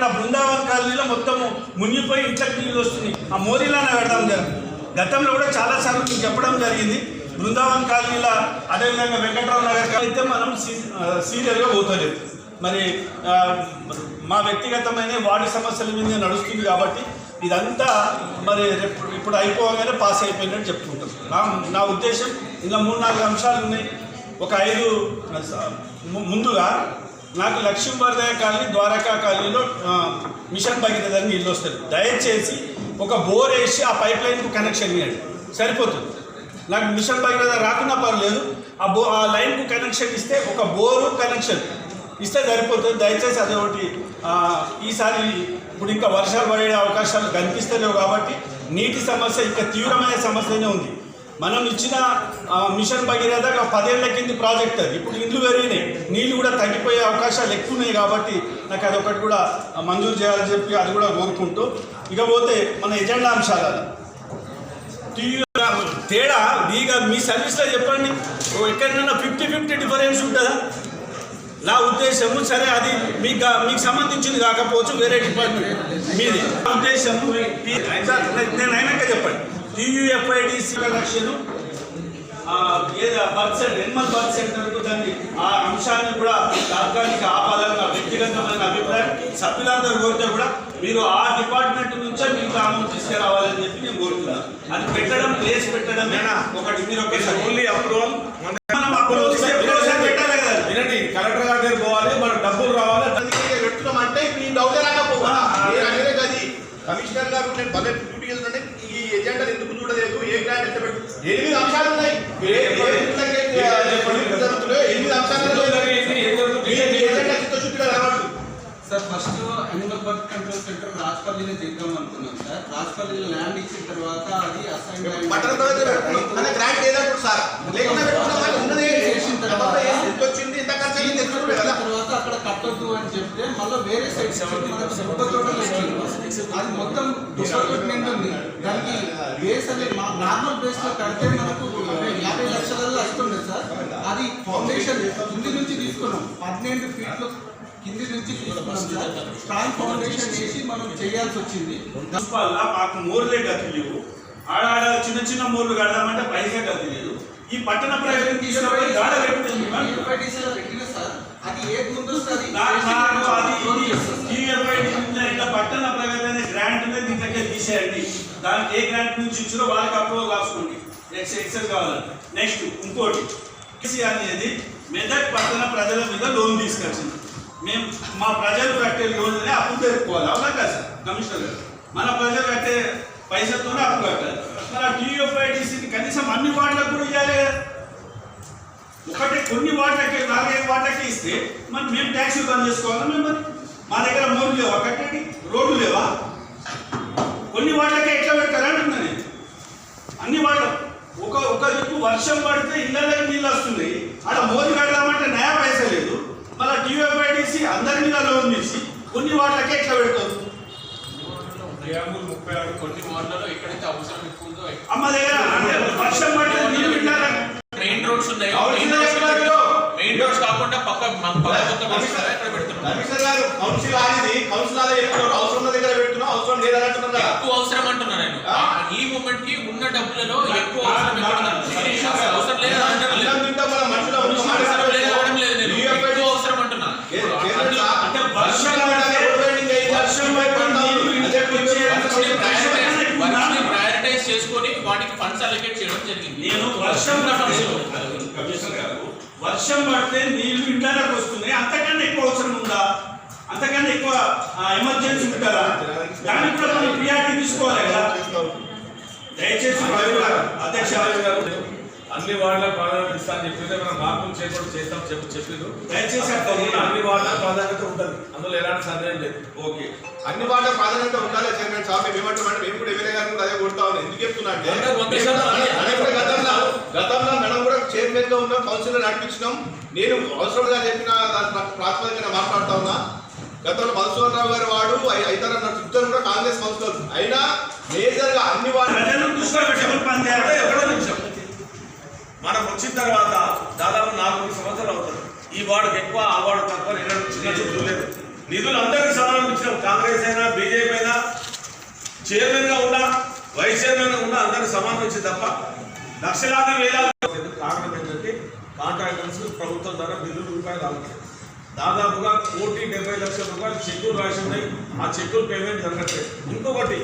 చూడండి బృందావన్ కాలనీలో మొత్తము మునిగిపోయి ఇంట్లోకి నీళ్ళు వస్తున్నాయి. ఆ మోరీలానే పెడదాం జరిగింది గతంలో కూడా చాలాసార్లు మీకు చెప్పడం జరిగింది. బృందావన్ కాలనీలో అదేవిధంగా వెంకట్రావు నగర్ అయితే మనం సీ- సీరియల్గా పోతలేదు. మరి మా వ్యక్తిగతమైన వార్డు సమస్యల మీద నడుస్తుంది కాబట్టి ఇదంతా మరి ఇప్పుడు అయిపోగానే పాస్ అయిపోయిందని చెప్పుకుంటాం నా నా ఉద్దేశం ఇంకా మూడు నాలుగు అంశాలు ఉన్నాయి. ఒక ఐదు ముందుగా నాకు లక్ష్మీవర్దయ కాలనీ ద్వారకా కాలనీలో మిషన్ భగీరథ అని నీళ్ళు వస్తుంది దయచేసి ఒక బోర్ వేసి ఆ పైప్ లైన్కు కనెక్షన్ ఇవ్వండి సరిపోతుంది. నాకు మిషన్ భగీరథ రాకున్నా పర్లేదు. ఆ బో ఆ లైన్కు కనెక్షన్ ఇస్తే ఒక బోరు కనెక్షన్ ఇస్తే సరిపోతుంది. దయచేసి అదే ఒకటి ఈసారి ఇప్పుడు ఇంకా వర్షాలు పడే అవకాశాలు కనిపిస్తలేవు కాబట్టి నీటి సమస్య ఇంకా తీవ్రమైన సమస్యనే ఉంది. మనం ఇచ్చిన మిషన్ భగీరథ పదేళ్ళ కింది ప్రాజెక్ట్ అది. ఇప్పుడు ఇండ్లు పెరిగినాయి. నీళ్ళు కూడా తగ్గిపోయే అవకాశాలు ఎక్కువ ఉన్నాయి కాబట్టి నాకు అదొకటి కూడా మంజూరు చేయాలని చెప్పి అది కూడా కోరుకుంటూ. ఇకపోతే మన ఎజెండా అంశాలు అది. తేడా? మీగా మీ సర్వీస్లో చెప్పండి. ఓ ఎక్కడైనా ఫిఫ్టీ ఫిఫ్టీ డిఫరెన్స్ ఉంటుందా? నా ఉద్దేశము సరే అది మీకు మీకు సంబంధించింది కాకపోవచ్చు వేరే డిపార్ట్మెంట్ మీది. నా ఉద్దేశము నేను అయినాక చెప్పండి. టీయూఎఫ్ఐడిసి లక్ష్యం ఏదో బర్త్ సెంటర్ ఎనిమల్ బర్త్ సెంటర్కు దాన్ని ఆ అంశాన్ని కూడా తాత్కాలిక ఆపాలని నా వ్యక్తిగతమైన అభిప్రాయం. సభ్యులందరూ కోరితే కూడా మీరు ఆ డిపార్ట్మెంట్ నుంచే మీకు అమౌంట్ తీసుకురావాలని చెప్పి నేను కోరుతున్నాను. అది పెట్టడం ప్లేస్ పెట్టడం. ఒకటి మీరు ఒక ఓన్లీ అప్రూవల్ వినండి కలెక్టర్ గారి దగ్గర పోవాలి మన డబ్బులు రావాలి. పెడుతున్నామంటే మీ డౌటే రాకపోవా? మీరు అనేది అది. కమిషనర్ గారు నేను బడ్జెట్ డ్యూటీ వెళ్తుంటే ఈ ఎజెండా ఎందుకు చూడలేదు ఏ గ్రాంట్ ఎంత పెట్టు ఎనిమిది అంశాలు ఉన్నాయి ఎనిమిది అంశాలు sir first animal birth control centre రాజపల్లిలో చేద్దాం అనుకున్నాం సార్ రాజపల్లిలో ల్యాండ్ ఇచ్చిన తర్వాత అది అసైన్ గ్రాంట్ సార్ చేసిన తర్వాత ఎంత తర్వాత అక్కడ కట్టొద్దు అని చెప్తే మళ్ళీ వేరే సైడ్ మనకు దుబ్బ తోటలు అది మొత్తం దుబ్బ తోట నిండుంది దానికి బేస్ అనేది నార్మల్ బేస్లో కడితే మనకు యాభై లక్షలలో వస్తుండే సార్. అది ఫౌండేషన్ కింది నుంచి తీసుకున్నాం. పన్నెండు ఫీట్లు కింది నుంచి తీసుకున్నాం సార్. స్ట్రాంగ్ ఫౌండేషన్ వేసి మనం చేయాల్సి వచ్చింది. మాకు మోర్లే గతి లేవు. ఆడ ఆడ చిన్న చిన్న మోర్లు కడదామంటే పైసే గతి లేదు. ఈ పట్టణ ప్రజలు తీసుకుపోయి గాడ పెట్టిన సార్ అది ఏ ముందు వస్తుంది నాకు నాకు అది ఇది టీఎఫ్ఐడి నుంచి ఇట్లా పట్టణ ప్రగతి అనే గ్రాంట్ ఉంది దీంట్లోకే తీసేయండి దానికి ఏ గ్రాంట్ నుంచి ఇచ్చారో వాళ్ళకి అప్రూవల్ రాసుకోండి నెక్స్ట్ ఎక్సెల్ కావాలి నెక్స్ట్ ఇంకోటి కేసీఆర్ అనేది మెదక్ పట్టణ ప్రజల మీద లోన్ తీసుకొచ్చింది. మేము మా ప్రజలు కట్టే లోన్లనే అప్పు తెరుకోవాలి అవునా కదా సార్? కమిషనర్ గారు. మన ప్రజలు కట్టే పైసలతోనే అప్పు కట్టాలి. మరి ఆ కనీసం అన్ని వాటిలకు కూడా ఇవ్వాలి కదా. ఒకటి కొన్ని వాటికి నాలుగైదు వాటికి ఇస్తే మరి మేము ట్యాక్సీ బంద్ చేసుకోవాలా మేము మా దగ్గర మోర్లు లేవా? కట్టండి రోడ్లు లేవా? కొన్ని వాటికి ఎట్లా పెడతారా నేను. అన్ని వాటి ఒక ఒక దిక్కు వర్షం పడితే ఇళ్ళకి నీళ్ళు వస్తున్నాయి. ఆడ మోదీ కడదామంటే నయా పైసా లేదు. మళ్ళీ టీవీఐడిసి అందరి మీద లోన్ తీసి కొన్ని వాటికి ఎట్లా పెడతారు? ముప్పై ఆరు కొన్ని ఎక్కడైతే అవసరం ఎక్కువ ఉందో అమ్మ దగ్గర అంటే వర్షం పడితే నీళ్ళు మెయిన్ రోడ్స్ ఉన్నాయి. మెయిన్ రోడ్స్ కాకుండా పక్క కొత్త అక్కడ కమిషనర్ గారు కౌన్సిల్ అవసరం ఉన్న దగ్గర అవసరం లేదని అంటున్నారు కదా ఎక్కువ అవసరం అంటున్నా నేను? ఈ మూమెంట్కి ఉన్న డబ్బులలో ఎక్కువ అవసరం? అవసరం లేదు లేదు లేదు లేదు అంటున్నా ప్రయారిటైజ్ చేసుకొని వాటికి ఫండ్స్ అలొకేట్ చేయడం జరిగింది. నేను వర్షం వర్షం పడితే నీళ్ళు ఇంట్లోకి వస్తున్నాయి అంతకన్నా ఎక్కువ అవసరం ఉందా? ఎక్కువ ఎమర్జెన్సీ ఉంటుందా దానికి కూడా మనం ప్రియారిటీ తీసుకోవాలి కదా. దయచేసి అధ్యక్ష అన్ని వార్డుల ప్రాధాన్యత ఇస్తా అని చెప్పి మనం మార్పులు చేపట్టు చేస్తాం చెప్పి చెప్పిండు దయచేసి అన్ని వార్డుల ప్రాధాన్యత ఉంటుంది. అందులో ఎలాంటి సందేహం లేదు. ఓకే. అన్ని వాటిలో ప్రాధాన్యత ఉండాలి చైర్మన్ మేము ఏమంటామంటే మేము కూడా ఎమ్మెల్యే కూడా అదే కొడతా ఉన్నాం. ఎందుకు చెప్తున్నా అంటే గతంలో గతంలో మనం కూడా చైర్మన్గా ఉన్నాం కౌన్సిలర్ నడిపించినాం. నేను అవసరం గా చెప్పిన ప్రాతిపదికన మాట్లాడుతా ఉన్నా. గతంలో మధుసూదన్ రావు గారు వాడు ఇతర ఇద్దరు కూడా కాంగ్రెస్ కౌన్సిలర్ అయినా మేజర్గా అన్ని మనం వచ్చిన తర్వాత దాదాపు నాలుగు సంవత్సరాలు అవుతుంది. ఈ వార్డుకి ఎక్కువ ఆ వార్డు తక్కువ నిన్న చిన్న చూపు లేదు. నిధులు అందరికీ సమానం ఇచ్చినాం కాంగ్రెస్ చైర్మన్గా ఉన్నా వైస్ చైర్మన్గా ఉన్నా అందరికి సమానం వచ్చింది తప్ప లక్షలాది వేలాది కారణం ఏంటంటే కాంట్రాక్టర్స్ ప్రభుత్వం ద్వారా బిల్లులు రూపాయలు రావాలి దాదాపుగా కోటి డెబ్బై లక్షల రూపాయలు చెక్కులు రాసి ఉన్నాయి. ఆ చెక్కులు పేమెంట్ జరగట్లేదు. ఇంకొకటి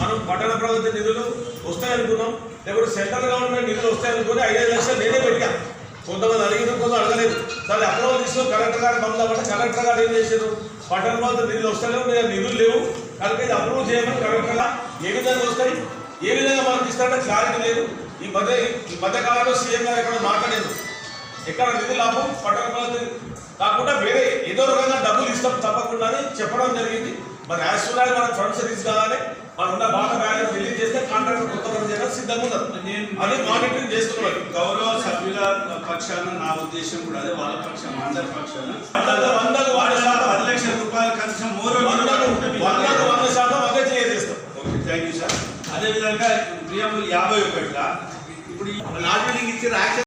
మనం పట్టణ ప్రగతి నిధులు వస్తాయనుకున్నాం. లేకపోతే సెంట్రల్ గవర్నమెంట్ నిధులు వస్తాయనుకుని ఐదైదు లక్షలు నేనే పెట్టాను కొంతమంది అడిగిన కొంత అడగలేదు. సరే అప్రూవల్ తీసుకొని కలెక్టర్ గారు పంపుదామంటే కలెక్టర్ గారు ఏం చేశారు? పట్టణ ప్రగతి నిధులు వస్తలేవు లేదా నిధులు లేవు. కనుక ఇది అప్రూవ్ చేయమని కలెక్టర్గా ఏ విధంగా వస్తాయి? ఏ విధంగా మనకి ఇస్తారంటే క్లారిటీ లేదు. ఈ మధ్య ఈ మధ్య కాలంలో సీఎం గారు ఎక్కడ మాట్లాడలేదు. ఎక్కడ నిధులు లాభం పట్టణ ప్రగతి కాకుండా వేరే ఏదో రకంగా డబ్బులు ఇస్తాం తప్పకుండా అని చెప్పడం జరిగింది. మరి యాజ్ సూన్ యాజ్ మన ఫండ్స్ రిలీజ్ కాగానే మనం ఉన్న బాగా బ్యాలెన్స్ రిలీజ్ చేస్తే కాంట్రాక్ట్ కొత్త పని చేయడం సిద్ధంగా ఉన్నారు అది మానిటరింగ్ చేస్తున్నారు గౌరవ సభ్యుల పక్షాన నా ఉద్దేశం కూడా అదే వాళ్ళ పక్షాన అందరి పక్షాన. వందకు వంద శాతం. పది లక్షల రూపాయలు కనీసం మూడు వందకు వందకు వంద శాతం అదే చేస్తాం ఓకే థ్యాంక్ యూ సార్ అదేవిధంగా ప్రియంబుల్ యాభై ఒకటిలా. ఇప్పుడు నాట్ బిల్డింగ్ ఇచ్చిన యాక్షన్